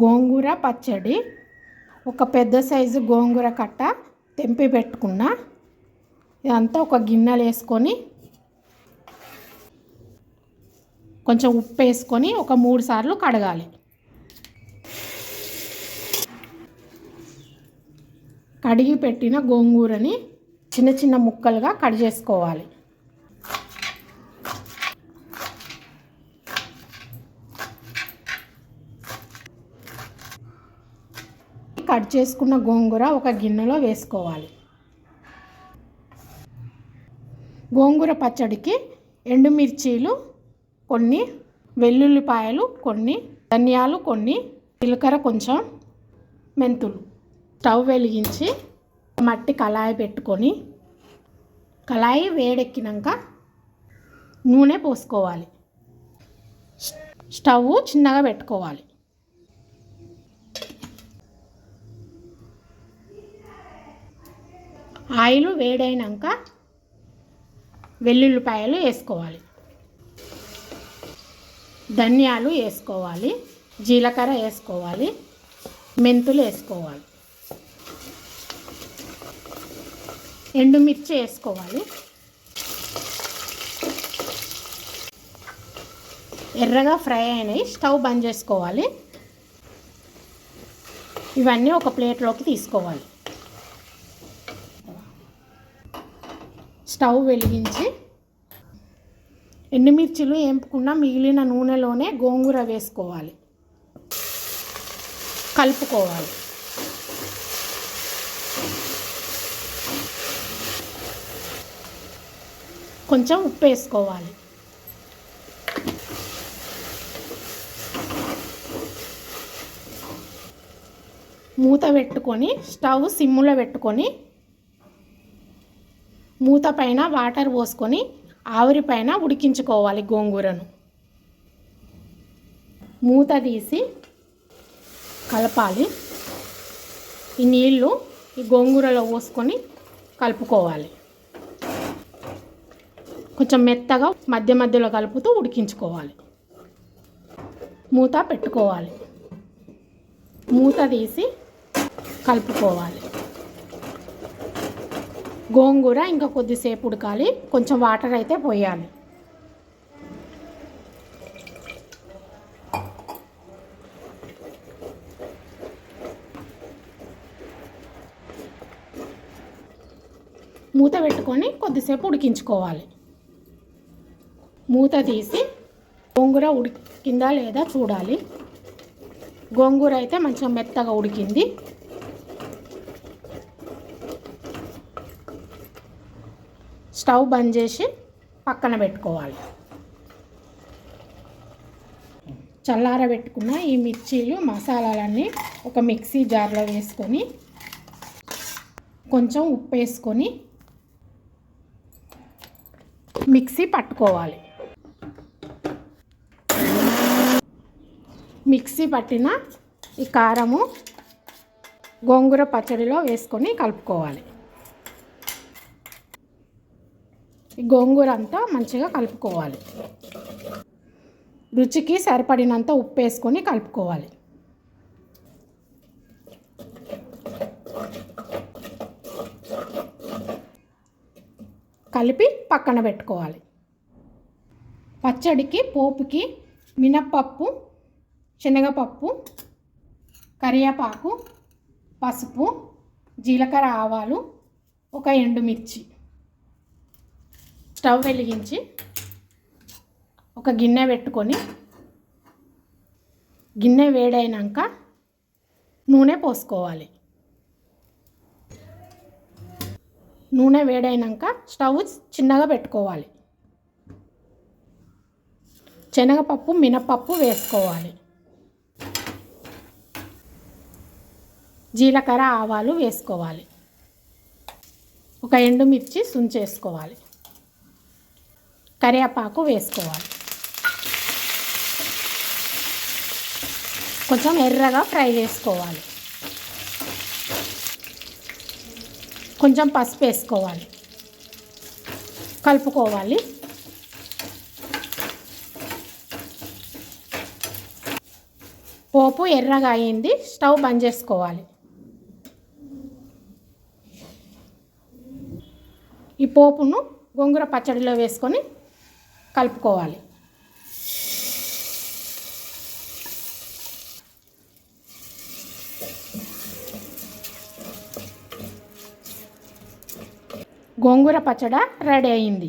గోంగూర పచ్చడి ఒక పెద్ద సైజు గోంగూర కట్ట తెంపి పెట్టుకున్న ఇదంతా ఒక గిన్నెలు వేసుకొని కొంచెం ఉప్పు వేసుకొని ఒక మూడు సార్లు కడగాలి. కడిగి పెట్టిన గోంగూరని చిన్న చిన్న ముక్కలుగా కట్ చేసుకోవాలి. కట్ చేసుకున్న గోంగూర ఒక గిన్నెలో వేసుకోవాలి. గోంగూర పచ్చడికి ఎండుమిర్చీలు కొన్ని వెల్లుల్లిపాయలు కొన్ని ధనియాలు కొన్ని జీలకర్ర కొంచెం మెంతులు. స్టవ్ వెలిగించి మట్టి కళాయి పెట్టుకొని కళాయి వేడెక్కినాక నూనె పోసుకోవాలి. స్టవ్ చిన్నగా పెట్టుకోవాలి. ఆయిల్ వేడైనాక వెల్లుల్లిపాయలు వేసుకోవాలి. ధనియాలు వేసుకోవాలి. జీలకర్ర వేసుకోవాలి. మెంతులు వేసుకోవాలి. ఎండుమిర్చి వేసుకోవాలి. ఎర్రగా ఫ్రై అయినాయి. స్టవ్ బంద్ చేసుకోవాలి. ఇవన్నీ ఒక ప్లేట్లోకి తీసుకోవాలి. స్టవ్ వెలిగించి ఎండుమిర్చిలు వేపుకున్న మిగిలిన నూనెలోనే గోంగూర వేసుకోవాలి. కలుపుకోవాలి. కొంచెం ఉప్పు వేసుకోవాలి. మూత పెట్టుకొని స్టవ్ సిమ్ములో పెట్టుకొని మూత పైన వాటర్ పోసుకొని ఆవిరి పైన ఉడికించుకోవాలి గోంగూరను. మూత తీసి కలపాలి. ఈ నీళ్ళు ఈ గోంగూరలో పోసుకొని కలుపుకోవాలి. కొంచెం మెత్తగా మధ్య మధ్యలో కలుపుతూ ఉడికించుకోవాలి. మూత పెట్టుకోవాలి. మూత తీసి కలుపుకోవాలి. గోంగూర ఇంకా కొద్దిసేపు ఉడకాలి. కొంచెం వాటర్ అయితే పోయాలి. మూత పెట్టుకొని కొద్దిసేపు ఉడికించుకోవాలి. మూత తీసి గోంగూర ఉడికిందా లేదా చూడాలి. గోంగూర అయితే మంచిగా మెత్తగా ఉడికింది. స్టవ్ బంద్ చేసి పక్కన పెట్టుకోవాలి. చల్లారబెట్టుకున్న ఈ మిర్చీలు మసాలాలన్నీ ఒక మిక్సీ జార్లో వేసుకొని కొంచెం ఉప్పు వేసుకొని మిక్సీ పట్టుకోవాలి. మిక్సీ పట్టిన ఈ కారము గోంగూర పచ్చడిలో వేసుకొని కలుపుకోవాలి. ఈ గోంగూర అంతా మంచిగా కలుపుకోవాలి. రుచికి సరిపడినంత ఉప్పు వేసుకొని కలుపుకోవాలి. కలిపి పక్కన పెట్టుకోవాలి. పచ్చడికి పోపుకి మినప్పప్పు శనగపప్పు కరివేపాకు పసుపు జీలకర్ర ఆవాలు ఒక ఎండుమిర్చి. స్టవ్ వెలిగించి ఒక గిన్నె పెట్టుకొని గిన్నె వేడైనాక నూనె పోసుకోవాలి. నూనె వేడైనాక స్టవ్ చిన్నగా పెట్టుకోవాలి. శనగపప్పు మినపప్పు వేసుకోవాలి. జీలకర్ర ఆవాలు వేసుకోవాలి. ఒక ఎండుమిర్చి సుంచేసుకోవాలి. కరివేపాకు వేసుకోవాలి. కొంచెం ఎర్రగా ఫ్రై చేసుకోవాలి. కొంచెం పసుపు వేసుకోవాలి. కలుపుకోవాలి. పోపు ఎర్రగా అయింది స్టవ్ బంద్ చేసుకోవాలి. ఈ పోపును గోంగూర పచ్చడిలో వేసుకొని కలుపుకోవాలి. గోంగూర పచ్చడ రెడీ అయింది.